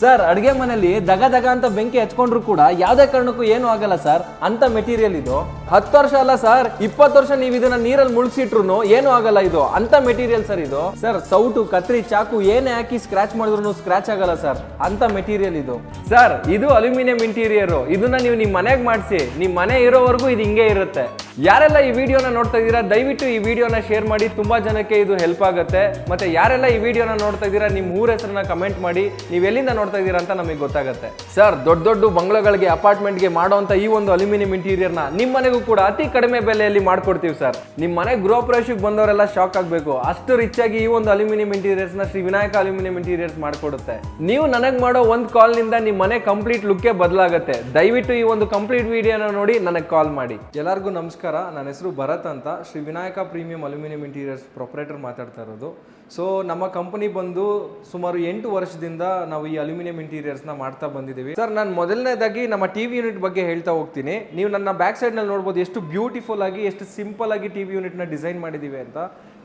Sir ಅಡುಗೆ ಮನೆಯಲ್ಲಿ ದಗ ದಗ ಅಂತ ಬೆಂಕಿ ಹಚ್ಕೊಂಡ್ರು ಕೂಡ ಯಾವುದೇ ಕಾರಣಕ್ಕೂ ಏನು ಆಗಲ್ಲ ಸರ್ ಅಂತ ಮೆಟೀರಿಯಲ್ ಇದು. ಹತ್ತು ವರ್ಷ ಅಲ್ಲ ಸರ್ ಇಪ್ಪತ್ತು ವರ್ಷ ನೀವು ಇದನ್ನ ನೀರಲ್ಲಿ ಮುಳುಗಿಸಿಟ್ರು ಏನು ಆಗಲ್ಲ ಇದು. ಅಂತ ಮೆಟೀರಿಯಲ್ ಸರ್ ಇದು. ಸರ್ ಸೌಟು, ಕತ್ರಿ, ಚಾಕು ಏನೇ ಹಾಕಿ ಸ್ಕ್ರಾಚ್ ಮಾಡಿದ್ರು ಸ್ಕ್ರಾಚ್ ಆಗಲ್ಲ ಸರ್ ಅಂತ ಮೆಟೀರಿಯಲ್ ಇದು. ಸರ್ ಇದು ಅಲ್ಯೂಮಿನಿಯಂ ಇಂಟೀರಿಯರ್ ಇದನ್ನ ನೀವು ನಿಮ್ಮ ಮನೆಗೆ ಮಾಡಿಸಿ. ನಿಮ್ಮ ಮನೆ ಇರೋವರೆಗೂ ಇದು ಹಿಂಗೆ ಇರುತ್ತೆ. ಯಾರೆಲ್ಲ ಈ ವಿಡಿಯೋನ ನೋಡ್ತಾ ಇದ್ದೀರಾ, ದಯವಿಟ್ಟು ಈ ವಿಡಿಯೋನ ಶೇರ್ ಮಾಡಿ, ತುಂಬಾ ಜನಕ್ಕೆ ಇದು ಹೆಲ್ಪ್ ಆಗುತ್ತೆ. ಮತ್ತೆ ಯಾರೆಲ್ಲ ಈ ವಿಡಿಯೋನ ನೋಡ್ತಾ ಇದ್ದೀರಾ ನಿಮ್ಮ ಊರ ಹೆಸರನ್ನ ಕಮೆಂಟ್ ಮಾಡಿ, ನೀವು ಎಲ್ಲಿಂದ ನೋಡ್ತಾ ಇದ್ದೀರಾ ಅಂತ ನಮಗೆ ಗೊತ್ತಾಗುತ್ತೆ. ಸರ್ ದೊಡ್ಡ ದೊಡ್ಡ ಬಂಗ್ಲೋಗಳಿಗೆ ಅಪಾರ್ಟ್ಮೆಂಟ್ಗೆ ಮಾಡುವಂತ ಈ ಒಂದು ಅಲ್ಯೂಮಿನಿಯಂ ಇಂಟೀರಿಯರ್ನ ನಿಮ್ಮ ಮನೆಗೂ ಕೂಡ ಅತಿ ಕಡಿಮೆ ಬೆಲೆಯಲ್ಲಿ ಮಾಡ್ಕೊಡ್ತೀವಿ ಸರ್ ನಿಮ್ಮ ಮನೆ ಗೃಹ ಪ್ರವೇಶಕ್ಕೆ ಬಂದವರೆಲ್ಲ ಶಾಕ್ ಆಗಬೇಕು. ಅಷ್ಟು ರಿಚ್ ಆಗಿ ಈ ಒಂದು ಅಲ್ಯೂಮಿನಿಯಂ ನ ಶ್ರೀ ವಿನಾಯಕ ಅಲ್ಯೂಮಿನಿಯಂ ಇಂಟೀರಿಯರ್ಸ್ ಮಾಡ್ಕೊಡುತ್ತೆ. ನೀವು ನನಗೆ ಮಾಡೋ ಒಂದು ಕಾಲ್ನಿಂದ ನಿಮ್ಮ ಮನೆ ಕಂಪ್ಲೀಟ್ ಲುಕ್ಕೇ ಬದಲಾಗುತ್ತೆ. ದಯವಿಟ್ಟು ಈ ಒಂದು ಕಂಪ್ಲೀಟ್ ವಿಡಿಯೋನ ನೋಡಿ ನನಗೆ ಕಾಲ್ ಮಾಡಿ. ಎಲ್ಲರಿಗೂ ನಮಸ್ಕಾರ. ನನ್ನ ಹೆಸರು ಭರತ್ ಅಂತ. Shri Vinayaka premium aluminium interiors proprietor ಮಾತಾಡ್ತಾ ಇರೋದು. ಸೊ ನಮ್ಮ ಕಂಪನಿ ಬಂದು ಸುಮಾರು ಎಂಟು ವರ್ಷದಿಂದ ನಾವು ಈ ಅಲ್ಯೂಮಿನಿಯಂ ಇಂಟೀರಿಯರ್ಸ್ನ ಮಾಡ್ತಾ ಬಂದಿದ್ದೀವಿ. ಸರ್, ನಾನು ಮೊದಲನೇದಾಗಿ ನಮ್ಮ ಟಿ ವಿ ಯೂನಿಟ್ ಬಗ್ಗೆ ಹೇಳ್ತಾ ಹೋಗ್ತೀನಿ. ನೀವು ನನ್ನ ಬ್ಯಾಕ್ ಸೈಡ್ನಲ್ಲಿ ನೋಡ್ಬೋದು ಎಷ್ಟು ಬ್ಯೂಟಿಫುಲ್ ಆಗಿ, ಎಷ್ಟು ಸಿಂಪಲ್ ಆಗಿ ಟಿ ವಿ ಯೂನಿಟ್ನ ಡಿಸೈನ್ ಮಾಡಿದ್ದೀವಿ ಅಂತ.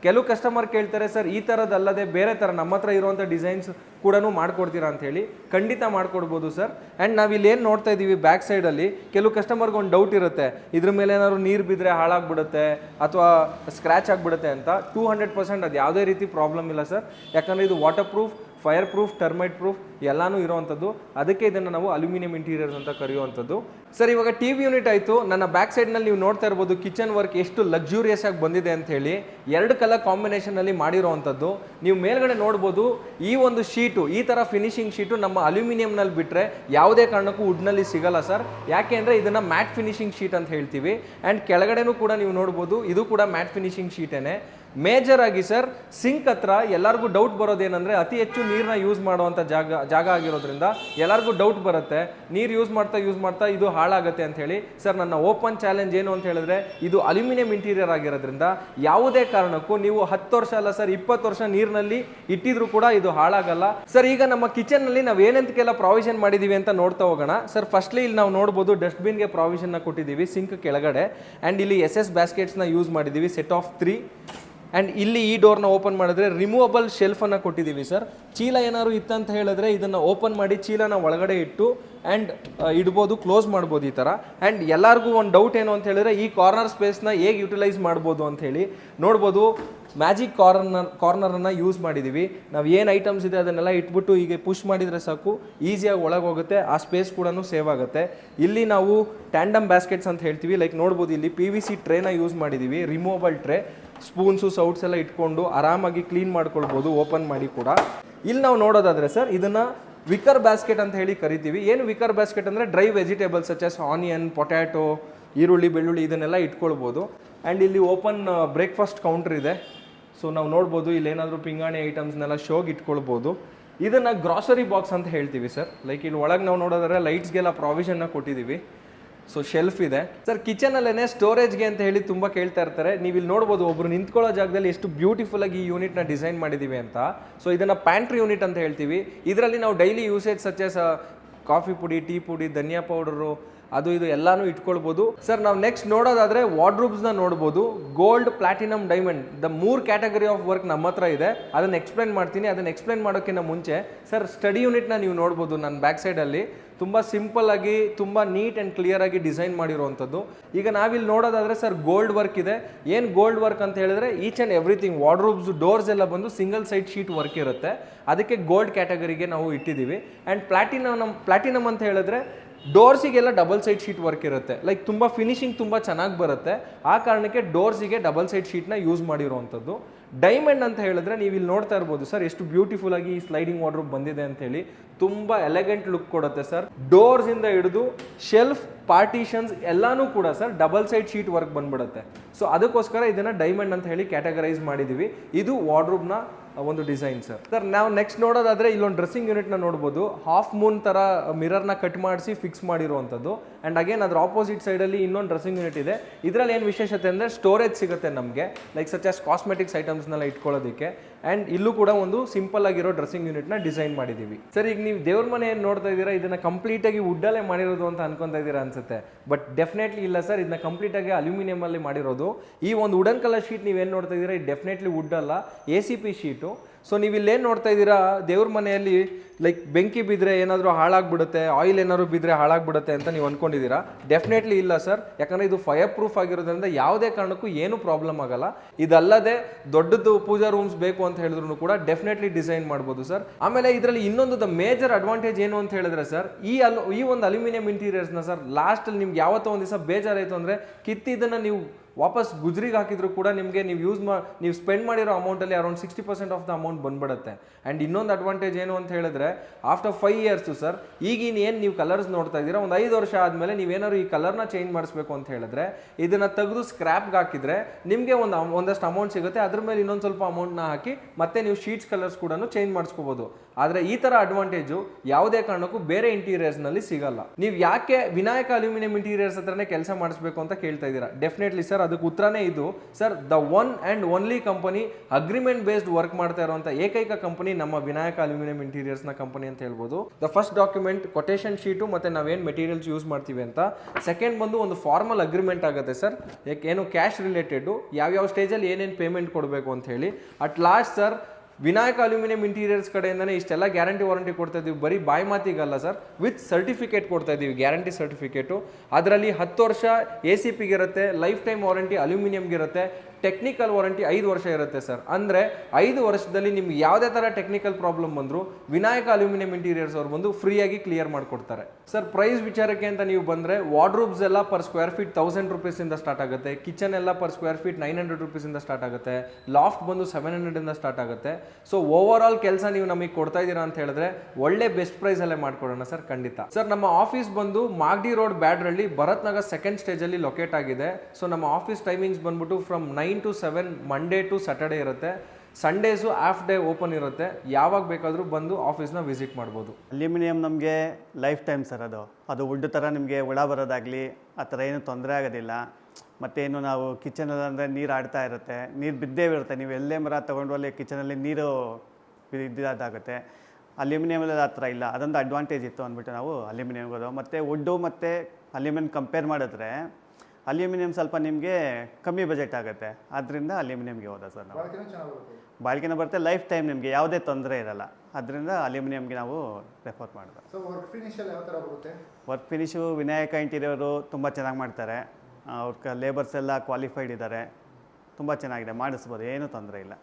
ಕೆಲವು ಕಸ್ಟಮರ್ ಕೇಳ್ತಾರೆ, ಸರ್, ಈ ಥರದಲ್ಲದೆ ಬೇರೆ ಥರ ನಮ್ಮ ಹತ್ರ ಇರುವಂಥ ಡಿಸೈನ್ಸ್ ಕೂಡ ಮಾಡ್ಕೊಡ್ತೀರಾ ಹೇಳಿ ಖಂಡಿತ ಮಾಡ್ಕೊಡ್ಬೋದು, ಸರ್. ಆ್ಯಂಡ್ ನಾವು ಇಲ್ಲಿ ಏನು ನೋಡ್ತಾ ಇದ್ದೀವಿ ಬ್ಯಾಕ್ ಸೈಡಲ್ಲಿ ಕೆಲವು ಕಸ್ಟಮರ್ಗೆ ಒಂದು ಡೌಟ್ ಇರುತ್ತೆ. ಇದ್ರ ಮೇಲೆ ಏನಾದ್ರು ನೀರು ಬಿದ್ದರೆ ಹಾಳಾಗ್ಬಿಡುತ್ತೆ ಅಥವಾ ಸ್ಕ್ರ್ಯಾಚ್ ಆಗಿಬಿಡುತ್ತೆ ಅಂತ ಟೂ ಹಂಡ್ರೆಡ್ ಪರ್ಸೆಂಟ್ ಅದು ಯಾವುದೇ ರೀತಿ ಪ್ರಾಬ್ಲಮ್ ಇಲ್ಲ, ಸರ್. ಯಾಕಂದರೆ ಇದು water proof fire proof termite proof ಎಲ್ಲಾನು ಇರುವಂಥದ್ದು. ಅದಕ್ಕೆ ಇದನ್ನು ನಾವು ಅಲ್ಯೂಮಿನಿಯಂ ಇಂಟೀರಿಯರ್ಸ್ ಅಂತ ಕರೆಯುವಂಥದ್ದು. ಸರ್, ಇವಾಗ ಟಿ ವಿ ಯೂನಿಟ್ ಆಯಿತು. ನನ್ನ ಬ್ಯಾಕ್ ಸೈಡ್ನಲ್ಲಿ ನೀವು ನೋಡ್ತಾ ಇರ್ಬೋದು ಕಿಚನ್ ವರ್ಕ್ ಎಷ್ಟು ಲಕ್ಸುರಿಯಸ್ ಆಗಿ ಬಂದಿದೆ ಅಂತ ಹೇಳಿ ಎರಡು ಕಲರ್ ಕಾಂಬಿನೇಷನಲ್ಲಿ ಮಾಡಿರುವಂಥದ್ದು. ನೀವು ಮೇಲ್ಗಡೆ ನೋಡ್ಬೋದು ಈ ಒಂದು ಶೀಟು, ಈ ಥರ ಫಿನಿಶಿಂಗ್ ಶೀಟು ನಮ್ಮ ಅಲ್ಯೂಮಿನಿಯಂನಲ್ಲಿ ಬಿಟ್ಟರೆ ಯಾವುದೇ ಕಾರಣಕ್ಕೂ ವುಡ್ನಲ್ಲಿ ಸಿಗಲ್ಲ ಸರ್. ಯಾಕೆ ಅಂದರೆ ಇದನ್ನು ಮ್ಯಾಟ್ ಫಿನಿಶಿಂಗ್ ಶೀಟ್ ಅಂತ ಹೇಳ್ತೀವಿ. ಆ್ಯಂಡ್ ಕೆಳಗಡೆನೂ ಕೂಡ ನೀವು ನೋಡ್ಬೋದು, ಇದು ಕೂಡ ಮ್ಯಾಟ್ ಫಿನಿಶಿಂಗ್ ಶೀಟೇನೆ ಮೇಜರ್ ಆಗಿ ಸರ್, ಸಿಂಕ್ ಹತ್ರ ಎಲ್ಲರಿಗೂ ಡೌಟ್ ಬರೋದೇನಂದ್ರೆ ಅತಿ ಹೆಚ್ಚು ನೀರನ್ನ ಯೂಸ್ ಮಾಡುವಂಥ ಜಾಗ ಜಾಗ ಆಗಿರೋದ್ರಿಂದ ಎಲ್ಲರಿಗೂ ಡೌಟ್ ಬರುತ್ತೆ. ನೀರು ಯೂಸ್ ಮಾಡ್ತಾ ಯೂಸ್ ಮಾಡ್ತಾ ಇದು ಹಾಳಾಗುತ್ತೆ ಅಂತ ಹೇಳಿ. ಸರ್, ನನ್ನ ಓಪನ್ ಚಾಲೆಂಜ್ ಏನು ಅಂತ ಹೇಳಿದ್ರೆ ಇದು ಅಲ್ಯೂಮಿನಿಯಂ ಇಂಟೀರಿಯರ್ ಆಗಿರೋದ್ರಿಂದ ಯಾವುದೇ ಕಾರಣಕ್ಕೂ ನೀವು ಹತ್ತು ವರ್ಷ ಅಲ್ಲ ಸರ್, ಇಪ್ಪತ್ತು ವರ್ಷ ನೀರಿನಲ್ಲಿ ಇಟ್ಟಿದ್ರು ಕೂಡ ಇದು ಹಾಳಾಗಲ್ಲ. ಸರ್, ಈಗ ನಮ್ಮ ಕಿಚನ್ನಲ್ಲಿ ನಾವು ಏನಂತಕ್ಕೆಲ್ಲ ಪ್ರಾವಿಷನ್ ಮಾಡಿದೀವಿ ಅಂತ ನೋಡ್ತಾ ಹೋಗೋಣ. ಸರ್ ಫಸ್ಟ್ಲಿ ಇಲ್ಲಿ ನಾವು ನೋಡ್ಬೋದು ಡಸ್ಟ್ಬಿನ್ಗೆ ಪ್ರಾವಿಷನ್ನ ಕೊಟ್ಟಿದ್ದೀವಿ, ಸಿಂಕ್ ಕೆಳಗಡೆ. ಆ್ಯಂಡ್ ಇಲ್ಲಿ ಎಸ್ ಎಸ್ ಬ್ಯಾಸ್ಕೆಟ್ಸ್ನ ಯೂಸ್ ಮಾಡಿದ್ದೀವಿ ಸೆಟ್ ಆಫ್ ತ್ರೀ ಆ್ಯಂಡ್ ಇಲ್ಲಿ ಈ ಡೋರ್ನ ಓಪನ್ ಮಾಡಿದ್ರೆ ರಿಮೂವಬಲ್ ಶೆಲ್ಫನ್ನು ಕೊಟ್ಟಿದ್ದೀವಿ ಸರ್ ಚೀಲ ಏನಾದ್ರು ಇತ್ತಂತ ಹೇಳಿದ್ರೆ ಇದನ್ನು ಓಪನ್ ಮಾಡಿ ಚೀಲನ ಒಳಗಡೆ ಇಟ್ಟು ಆ್ಯಂಡ್ ಇಡ್ಬೋದು ಕ್ಲೋಸ್ ಮಾಡ್ಬೋದು ಈ ಥರ ಆ್ಯಂಡ್ ಎಲ್ಲರಿಗೂ ಒಂದು ಡೌಟ್ ಏನು ಅಂತ ಹೇಳಿದ್ರೆ ಈ ಕಾರ್ನರ್ ಸ್ಪೇಸ್ನ ಹೇಗೆ ಯುಟಿಲೈಸ್ ಮಾಡ್ಬೋದು ಅಂತ ಹೇಳಿ ನೋಡ್ಬೋದು. ಮ್ಯಾಜಿಕ್ ಕಾರ್ನರ್ ಕಾರ್ನರನ್ನು ಯೂಸ್ ಮಾಡಿದ್ದೀವಿ ನಾವು ಏನು ಐಟಮ್ಸ್ ಇದೆ ಅದನ್ನೆಲ್ಲ ಇಟ್ಬಿಟ್ಟು ಹೀಗೆ ಪುಷ್ ಮಾಡಿದರೆ ಸಾಕು. ಈಸಿಯಾಗಿ ಒಳಗೆ ಹೋಗುತ್ತೆ, ಆ ಸ್ಪೇಸ್ ಕೂಡ ಸೇವ್ ಆಗುತ್ತೆ. ಇಲ್ಲಿ ನಾವು ಟ್ಯಾಂಡಮ್ ಬ್ಯಾಸ್ಕೆಟ್ಸ್ ಅಂತ ಹೇಳ್ತೀವಿ. ಲೈಕ್ ನೋಡ್ಬೋದು, ಇಲ್ಲಿ ಪಿ ವಿ ಸಿ ಟ್ರೇನ ಯೂಸ್ ಮಾಡಿದ್ದೀವಿ ರಿಮೂವಬಲ್ ಟ್ರೇ ಸ್ಪೂನ್ಸು ಸೌಟ್ಸ್ ಎಲ್ಲ ಇಟ್ಕೊಂಡು ಆರಾಮಾಗಿ ಕ್ಲೀನ್ ಮಾಡ್ಕೊಳ್ಬೋದು, ಓಪನ್ ಮಾಡಿ ಕೂಡ. ಇಲ್ಲಿ ನಾವು ನೋಡೋದಾದರೆ ಸರ್, ಇದನ್ನು ವಿಕರ್ ಬ್ಯಾಸ್ಕೆಟ್ ಅಂತ ಹೇಳಿ ಕರಿತೀವಿ. ಏನು ವಿಕರ್ ಬ್ಯಾಸ್ಕೆಟ್ ಅಂದರೆ dry vegetables such onion, potato, ಈರುಳ್ಳಿ, ಬೆಳ್ಳುಳ್ಳಿ ಇದನ್ನೆಲ್ಲ ಇಟ್ಕೊಳ್ಬೋದು. ಆ್ಯಂಡ್ ಇಲ್ಲಿ ಓಪನ್ ಬ್ರೇಕ್ಫಾಸ್ಟ್ ಕೌಂಟರ್ ಇದೆ. ಸೊ ನಾವು ನೋಡ್ಬೋದು, ಇಲ್ಲಿ ಏನಾದರೂ ಪಿಂಗಾಣಿ ಐಟಮ್ಸ್ನೆಲ್ಲ ಶೋಗೆ ಇಟ್ಕೊಳ್ಬೋದು. ಇದನ್ನು ಗ್ರಾಸರಿ ಬಾಕ್ಸ್ ಅಂತ ಹೇಳ್ತೀವಿ ಸರ್. ಲೈಕ್ ಇಲ್ಲಿ ಒಳಗೆ ನಾವು ನೋಡೋದಾದ್ರೆ ಲೈಟ್ಸ್ಗೆಲ್ಲ ಪ್ರಾವಿಷನ್ನ ಕೊಟ್ಟಿದ್ದೀವಿ ಸೊ ಶೆಲ್ಫ್ ಇದೆ. ಸರ್ ಕಿಚನಲ್ಲೇ ಸ್ಟೋರೇಜ್ಗೆ ಅಂತ ಹೇಳಿ ತುಂಬ ಕೇಳ್ತಾ ಇರ್ತಾರೆ. ನೀವು ಇಲ್ಲಿ ನೋಡ್ಬೋದು, ಒಬ್ರು ನಿಂತ್ಕೊಳ್ಳೋ ಜಾಗದಲ್ಲಿ ಎಷ್ಟು ಬ್ಯೂಟಿಫುಲ್ ಆಗಿ ಈ ಯೂನಿಟ್ನ ಡಿಸೈನ್ ಮಾಡಿದ್ದೀವಿ ಅಂತ. ಸೊ ಇದನ್ನು ಪ್ಯಾಂಟ್ರಿ ಯೂನಿಟ್ ಅಂತ ಹೇಳ್ತೀವಿ. ಇದರಲ್ಲಿ ನಾವು ಡೈಲಿ ಯೂಸೇಜ್ ಸಚೆಸ್ ಕಾಫಿ ಪುಡಿ ಟೀ ಪುಡಿ, ಧನಿಯಾ ಪೌಡರು, ಅದು ಇದು ಎಲ್ಲಾನು ಇಟ್ಕೊಳ್ಬೋದು. ಸರ್ ನಾವು ನೆಕ್ಸ್ಟ್ ನೋಡೋದಾದ್ರೆ ವಾರ್ಡ್ರೂಬ್ಸ್ನ ನೋಡ್ಬೋದು. ಗೋಲ್ಡ್ ಪ್ಲಾಟಿನಮ್ ಡೈಮಂಡ್ ದ ಮೂರ್ ಕ್ಯಾಟಗರಿ ಆಫ್ ವರ್ಕ್ ನಮ್ಮ ಹತ್ರ ಇದೆ. ಅದನ್ನ ಎಕ್ಸ್ಪ್ಲೈನ್ ಮಾಡ್ತೀನಿ. ಅದನ್ನ ಎಕ್ಸ್ಪ್ಲೈನ್ ಮಾಡೋಕ್ಕಿಂತ ಮುಂಚೆ ಸರ್ ಸ್ಟಡಿ ಯೂನಿಟ್ನ ನೀವು ನೋಡ್ಬೋದು ನನ್ನ ಬ್ಯಾಕ್ ಸೈಡಲ್ಲಿ ತುಂಬ ಸಿಂಪಲ್ ಆಗಿ, ತುಂಬ ನೀಟ್ ಆ್ಯಂಡ್ ಕ್ಲಿಯರ್ ಆಗಿ ಡಿಸೈನ್ ಮಾಡಿರುವಂಥದ್ದು. ಈಗ ನಾವಿಲ್ಲಿ ನೋಡೋದಾದ್ರೆ ಸರ್ ಗೋಲ್ಡ್ ವರ್ಕ್ ಇದೆ. ಏನು ಗೋಲ್ಡ್ ವರ್ಕ್ ಅಂತ ಹೇಳಿದ್ರೆ each and everything wardrobes doors ಎಲ್ಲ ಬಂದು ಸಿಂಗಲ್ ಸೈಡ್ ಶೀಟ್ ವರ್ಕ್ ಇರುತ್ತೆ. ಅದಕ್ಕೆ ಗೋಲ್ಡ್ ಕ್ಯಾಟಗರಿಗೆ ನಾವು ಇಟ್ಟಿದ್ದೀವಿ. ಆ್ಯಂಡ್ ಪ್ಲಾಟಿನಮ್ ಪ್ಲಾಟಿನಮ್ ಅಂತ ಹೇಳಿದ್ರೆ ಡೋರ್ಸಿಗೆಲ್ಲ ಡಬಲ್ ಸೈಡ್ ಶೀಟ್ ವರ್ಕ್ ಇರುತ್ತೆ. ಲೈಕ್ ತುಂಬ ಫಿನಿಶಿಂಗ್ ತುಂಬ ಚೆನ್ನಾಗಿ ಬರುತ್ತೆ. ಆ ಕಾರಣಕ್ಕೆ ಡೋರ್ಸಿಗೆ ಡಬಲ್ ಸೈಡ್ ಶೀಟ್ನ ಯೂಸ್ ಮಾಡಿರುವಂಥದ್ದು. ಡೈಮಂಡ್ ಅಂತ ಹೇಳಿದ್ರೆ ನೀವು ಇಲ್ಲಿ ನೋಡ್ತಾ ಇರ್ಬೋದು, ಸರ್, ಎಷ್ಟು ಬ್ಯೂಟಿಫುಲ್ ಆಗಿ ಈ ಸ್ಲೈಡಿಂಗ್ ವಾರ್ಡ್ರೋಬ್ ಬಂದಿದೆ ಅಂತ ಹೇಳಿ. ತುಂಬಾ ಎಲೆಗೆಂಟ್ ಲುಕ್ ಕೊಡುತ್ತೆ, ಸರ್. ಡೋರ್ಸ್ ಇಂದ ಹಿಡಿದು ಶೆಲ್ಫ್ ಪಾರ್ಟಿಷನ್ಸ್ ಎಲ್ಲಾನು ಕೂಡ, sir double side sheet work ಬಂದ್ಬಿಡುತ್ತೆ. ಸೊ ಅದಕ್ಕೋಸ್ಕರ ಇದನ್ನ ಡೈಮಂಡ್ ಅಂತ ಹೇಳಿ ಕ್ಯಾಟಗರೈಸ್ ಮಾಡಿದೀವಿ. ಇದು ವಾರ್ಡ್ರೂಬ್ನ ಒಂದು ಡಿಸೈನ್ ಸರ್. ಸರ್ ನಾವು ನೆಕ್ಸ್ಟ್ ನೋಡೋದಾದ್ರೆ ಇಲ್ಲೊಂದು ಡ್ರೆಸ್ಸಿಂಗ್ ಯೂನಿಟ್ನ ನೋಡ್ಬೋದು. ಹಾಫ್ ಮೂನ್ ಥರ ಮಿರರ್ನ ಕಟ್ ಮಾಡಿಸಿ ಫಿಕ್ಸ್ ಮಾಡಿರುವಂಥದ್ದು. ಆ್ಯಂಡ್ ಅಗೇನ್ ಅದ್ರ ಆಪೋಸಿಟ್ ಸೈಡಲ್ಲಿ ಇನ್ನೊಂದು ಡ್ರೆಸ್ಸಿಂಗ್ ಯೂನಿಟ್ ಇದೆ. ಇದರಲ್ಲಿ ಏನು ವಿಶೇಷತೆ ಅಂದರೆ ಸ್ಟೋರೇಜ್ ಸಿಗುತ್ತೆ ನಮಗೆ. ಲೈಕ್ ಸಚ್ ಆಸ್ ಕಾಸ್ಮೆಟಿಕ್ಸ್ ಐಟಮ್ಸ್ನೆಲ್ಲ ಇಟ್ಕೊಳ್ಳೋದಕ್ಕೆ. ಆ್ಯಂಡ್ ಇಲ್ಲೂ ಕೂಡ ಒಂದು ಸಿಂಪಲ್ ಆಗಿರೋ ಡ್ರೆಸ್ಸಿಂಗ್ ಯೂನಿಟ್ನ ಡಿಸೈನ್ ಮಾಡಿದ್ದೀವಿ ಸರ್, ಈಗ ನೀವು ದೇವ್ರ ಮನೆ ಏನು ನೋಡ್ತಾ ಇದ್ದೀರಾ? ಇದನ್ನ ಕಂಪ್ಲೀಟಾಗಿ ವುಡ್ಡಲ್ಲೇ ಮಾಡಿರೋದು ಅಂತ ಅನ್ಕೊತಾ ಇದ್ದೀರಾ ಅನ್ಸುತ್ತೆ. ಬಟ್ ಡೆಫಿನೆಟ್ಲಿ ಇಲ್ಲ ಸರ್, ಇದನ್ನ ಕಂಪ್ಲೀಟಾಗಿ ಅಲ್ಯೂಮಿನಿಯಮಲ್ಲಿ ಮಾಡಿರೋದು. ಈ ಒಂದು ವುಡನ್ ಕಲರ್ ಶೀಟ್ ನೀವೇನು ನೋಡ್ತಾ ಇದ್ದೀರಾ? ಇದು ಡೆಫಿನೆಟ್ಲಿ ವುಡ್ ಅಲ್ಲ. A C P sheet so ನೀವು ಇಲ್ಲೇನು ನೋಡ್ತಾ ಇದ್ದೀರಾ? ದೇವ್ರ ಮನೆಯಲ್ಲಿ ಲೈಕ್ ಬೆಂಕಿ ಬಿದ್ದರೆ ಏನಾದರೂ ಹಾಳಾಗ್ಬಿಡುತ್ತೆ ಆಯಿಲ್ ಏನಾದ್ರು ಬಿದ್ದರೆ ಹಾಳಾಗ್ಬಿಡುತ್ತೆ ಅಂತ ನೀವು ಅಂದ್ಕೊಂಡಿದ್ದೀರಾ ಡೆಫಿನೆಟ್ಲಿ ಇಲ್ಲ ಸರ್ ಯಾಕಂದರೆ ಇದು ಫೈರ್ ಪ್ರೂಫ್ ಆಗಿರೋದ್ರಿಂದ ಯಾವುದೇ ಕಾರಣಕ್ಕೂ ಏನೂ ಪ್ರಾಬ್ಲಮ್ ಆಗಲ್ಲ. ಇದಲ್ಲದೆ ದೊಡ್ಡದು ಪೂಜಾ ರೂಮ್ಸ್ ಬೇಕು ಅಂತ ಹೇಳಿದ್ರು ಕೂಡ ಡೆಫಿನೆಟ್ಲಿ ಡಿಸೈನ್ ಮಾಡ್ಬೋದು ಸರ್ ಆಮೇಲೆ ಇದರಲ್ಲಿ ಇನ್ನೊಂದು ದ ಮೇಜರ್ ಅಡ್ವಾಂಟೇಜ್ ಏನು ಅಂತ ಹೇಳಿದ್ರೆ ಸರ್ ಈ ಅಲ್, ಈ ಒಂದು ಅಲ್ಯೂಮಿನಿಯಂ ಇಂಟೀರಿಯರ್ಸ್ನ ಸರ್ ಲಾಸ್ಟಲ್ಲಿ ನಿಮ್ಗೆ ಯಾವತ್ತೋ ಒಂದು ದಿವಸ ಬೇಜಾರಾಯಿತು ಅಂದರೆ ಕಿತ್ತಿದ್ದನ್ನು ನೀವು ವಾಪಸ್ ಗುಜ್ರಿಗೆ ಹಾಕಿದ್ರು ಕೂಡ ನಿಮಗೆ ನೀವು ಯೂಸ್ ಮಾ, ನೀವು ಸ್ಪೆಂಡ್ ಮಾಡಿರೋ ಅಮೌಂಟಲ್ಲಿ around sixty percent of the amount ಬಂದ್ಬಿಡುತ್ತೆ. ಆ್ಯಂಡ್ ಇನ್ನೊಂದು ಅಡ್ವಾಂಟೇಜ್ ಏನು ಅಂತ ಹೇಳಿದ್ರೆ ಆಫ್ಟರ್ ಫೈವ್ ಇಯರ್ಸು ಸರ್ ಈಗಿನ ಏನು ನೀವು ಕಲರ್ಸ್ ನೋಡ್ತಾ ಇದ್ದೀರಾ, ಒಂದು ಐದು ವರ್ಷ ಆದಮೇಲೆ ನೀವೇನಾದ್ರು ಈ ಕಲರ್ನ ಚೇಂಜ್ ಮಾಡಿಸ್ಬೇಕು ಅಂತ ಹೇಳಿದ್ರೆ, ಇದನ್ನು ತೆಗೆದು ಸ್ಕ್ರ್ಯಾಪ್ಗೆ ಹಾಕಿದ್ರೆ ನಿಮಗೆ ಒಂದು, ಒಂದಷ್ಟು ಅಮೌಂಟ್ ಸಿಗುತ್ತೆ, ಅದ್ರ ಮೇಲೆ ಇನ್ನೊಂದು ಸ್ವಲ್ಪ ಅಮೌಂಟ್ನ ಹಾಕಿ ಮತ್ತೆ ನೀವು ಶೀಟ್ಸ್ ಕಲರ್ಸ್ ಕೂಡ ಚೇಂಜ್ ಮಾಡಿಸ್ಕೋಬೋದು. ಆದರೆ ಈ ಥರ ಅಡ್ವಾಂಟೇಜು ಯಾವುದೇ ಕಾರಣಕ್ಕೂ ಬೇರೆ ಇಂಟೀರಿಯರ್ಸ್ನಲ್ಲಿ ಸಿಗಲ್ಲ. ನೀವು ಯಾಕೆ ವಿನಾಯಕ ಅಲ್ಯೂಮಿನಿಯಂ ಇಂಟೀರಿಯರ್ಸ್ ಹತ್ರನೇ ಕೆಲಸ ಮಾಡಿಸ್ಬೇಕು ಅಂತ ಕೇಳ್ತಾ ಇದ್ದೀರಾ? ಡೆಫಿನೆಟ್ಲಿ ಸರ್ ಅದಕ್ಕೆ ಉತ್ತರನೇ ಇದು. Sir the one and only company agreement based work ಮಾಡ್ತಾ ಇರುವಂಥ ಏಕೈಕ ಕಂಪನಿ ನಮ್ಮ ವಿನಾಯಕ ಅಲ್ಯೂಮಿನಿಯಂ ಇಂಟೀರಿಯರ್ಸ್ನ ಕಂಪನಿ ಅಂತ ಹೇಳ್ಬೋದು. The first document quotation sheet ಮತ್ತು ನಾವೇನು ಮೆಟೀರಿಯಲ್ಸ್ ಯೂಸ್ ಮಾಡ್ತೀವಿ ಅಂತ. ಸೆಕೆಂಡ್ ಬಂದು ಒಂದು ಫಾರ್ಮಲ್ ಅಗ್ರಿಮೆಂಟ್ ಆಗುತ್ತೆ ಸರ್ ಏನು ಕ್ಯಾಶ್ ರಿಲೇಟೆಡು ಯಾವ್ಯಾವ ಸ್ಟೇಜಲ್ಲಿ ಏನೇನು ಪೇಮೆಂಟ್ ಕೊಡಬೇಕು ಅಂತ ಹೇಳಿ. At last sir Vinayaka aluminium interiors ಕಡೆಯಿಂದನೇ ಇಷ್ಟೆಲ್ಲ ಗ್ಯಾರಂಟಿ ವಾರಂಟಿ ಕೊಡ್ತಾ ಇದ್ದೀವಿ. ಬರೀ ಬಾಯಿ ಮಾತಿಗಲ್ಲ ಸರ್, ವಿತ್ ಸರ್ಟಿಫಿಕೇಟ್ ಕೊಡ್ತಾ ಇದ್ದೀವಿ, ಗ್ಯಾರಂಟಿ ಸರ್ಟಿಫಿಕೇಟು. ಅದರಲ್ಲಿ ಹತ್ತು ವರ್ಷ ಎ ಸಿ ಪಿಗೆ ಇರುತ್ತೆ ಲೈಫ್ ಟೈಮ್ ವಾರಂಟಿ ಅಲ್ಯೂಮಿನಿಯಂಗೆ ಇರುತ್ತೆ ಟೆಕ್ನಿಕಲ್ ವಾರಂಟಿ ಐದು ವರ್ಷ ಇರುತ್ತೆ ಸರ್. ಅಂದರೆ ಐದು ವರ್ಷದಲ್ಲಿ ನಿಮ್ಗೆ ಯಾವುದೇ ಥರ ಟೆಕ್ನಿಕಲ್ ಪ್ರಾಬ್ಲಮ್ ಬಂದರೂ ವಿನಾಯಕ ಅಲ್ಯೂಮಿನಿಯಂ ಇಂಟೀರಿಯರ್ಸ್ ಅವ್ರು ಬಂದು ಫ್ರೀಯಾಗಿ ಕ್ಲಿಯರ್ ಮಾಡಿಕೊಡ್ತಾರೆ. ಸರ್ ಪ್ರೈಸ್ ವಿಚಾರಕ್ಕೆ ಅಂತ ನೀವು ಬಂದರೆ ವಾರ್ಡ್ರೂಬ್ಸ್ ಎಲ್ಲ ಪರ್ ಸ್ಕ್ವೇರ್ ಫೀಟ್ ತೌಸಂಡ್ ರುಪೀಸಿಂದ ಸ್ಟಾರ್ಟ್ ಆಗುತ್ತೆ. ಕಿಚನ್ ಎಲ್ಲ per square feet nine hundred ರುಪೀಸಿಂದ start ಆಗುತ್ತೆ. ಲಾಫ್ಟ್ ಬಂದು ಸೆವೆನ್ ಹಂಡ್ರೆಡಿಂದ ಸ್ಟಾರ್ಟ್ ಆಗುತ್ತೆ. ಸೊ ಓವರ್ ಆಲ್ ಕೆಲಸ ನೀವು ನಮಗೆ ಕೊಡ್ತಾ ಇದ್ದೀರಾ ಅಂತ ಹೇಳಿದ್ರೆ ಒಳ್ಳೆ ಬೆಸ್ಟ್ ಪ್ರೈಸಲ್ಲೇ ಮಾಡ್ಕೊಡೋಣ ಸರ್, ಖಂಡಿತ. ಸರ್, ನಮ್ಮ ಆಫೀಸ್ ಬಂದು ಮಾಗ್ಡಿ ರೋಡ್ ಬ್ಯಾಡ್ರಲ್ಲಿ ಭರತ್ ನಗರ್ ಸೆಕೆಂಡ್ ಸ್ಟೇಜಲ್ಲಿ ಲೊಕೇಟ್ ಆಗಿದೆ. ಸೊ ನಮ್ಮ ಆಫೀಸ್ ಟೈಮಿಂಗ್ಸ್ ಬಂದ್ಬಿಟ್ಟು from nine to seven Monday to Saturday ಇರುತ್ತೆ. ಸಂಡೇಸು ಆಫ್ ಡೇ ಓಪನ್ ಇರುತ್ತೆ. ಯಾವಾಗ ಬೇಕಾದರೂ ಬಂದು ಆಫೀಸ್ನ ವಿಸಿಟ್ ಮಾಡ್ಬೋದು. ಅಲ್ಯೂಮಿನಿಯಂ ನಮಗೆ ಲೈಫ್ ಟೈಮ್ ಸರ್ ಅದು. ಅದು ವುಡ್ ಥರ ನಿಮಗೆ ಒಳ ಬರೋದಾಗಲಿ, ಆ ಥರ ಏನು ತೊಂದರೆ ಆಗೋದಿಲ್ಲ. ಮತ್ತೇನು ನಾವು ಕಿಚನಲ್ಲಿ ಅಂದರೆ ನೀರು ಆಡ್ತಾ ಇರುತ್ತೆ. ನೀರು ಬಿದ್ದೇ ಇರುತ್ತೆ ನೀವು ಎಲ್ಲೇ ಮರ ತೊಗೊಂಡು ಅಲ್ಲಿ ಕಿಚನಲ್ಲಿ ನೀರು ಇದಾಗುತ್ತೆ. ಅಲ್ಯೂಮಿನಿಯಮಲ್ಲಿ ಆ ಥರ ಇಲ್ಲ. ಅದೊಂದು ಅಡ್ವಾಂಟೇಜ್ ಇತ್ತು ಅಂದ್ಬಿಟ್ಟು ನಾವು ಅಲ್ಯೂಮಿನಿಯಮ್ಗೆ ಹೋದವು. ಮತ್ತು ವುಡ್ಡು ಮತ್ತು ಅಲ್ಯೂಮಿನಿಯಂ ಕಂಪೇರ್ ಮಾಡಿದ್ರೆ ಅಲ್ಯೂಮಿನಿಯಂ ಸ್ವಲ್ಪ ನಿಮಗೆ ಕಮ್ಮಿ ಬಜೆಟ್ ಆಗುತ್ತೆ. ಆದ್ದರಿಂದ ಅಲ್ಯೂಮಿನಿಯಂಗೆ ಹೋದ ಸರ್ ನಾವು. ಬಾಳಿಕೆನ ಬರುತ್ತೆ. ಲೈಫ್ ಟೈಮ್ ನಿಮಗೆ ಯಾವುದೇ ತೊಂದರೆ ಇರಲ್ಲ. ಅದರಿಂದ ಅಲ್ಯೂಮಿನಿಯಂಗೆ ನಾವು ರೆಫರ್ ಮಾಡಿದೆ. ಸೊ ವರ್ಕ್ ಫಿನಿಶ್ ಎಲ್ಲ ಯಾವ ಥರ ಬರುತ್ತೆ ವರ್ಕ್ ಫಿನಿಶು ವಿನಾಯಕ ಇಂಟೀರಿಯರು ತುಂಬ ಚೆನ್ನಾಗಿ ಮಾಡ್ತಾರೆ. ಅವ್ರ ಲೇಬರ್ಸ್ ಎಲ್ಲ ಕ್ವಾಲಿಫೈಡ್ ಇದ್ದಾರೆ ತುಂಬ ಚೆನ್ನಾಗಿದೆ ಮಾಡಿಸ್ಬೋದು ಏನೂ ತೊಂದರೆ ಇಲ್ಲ.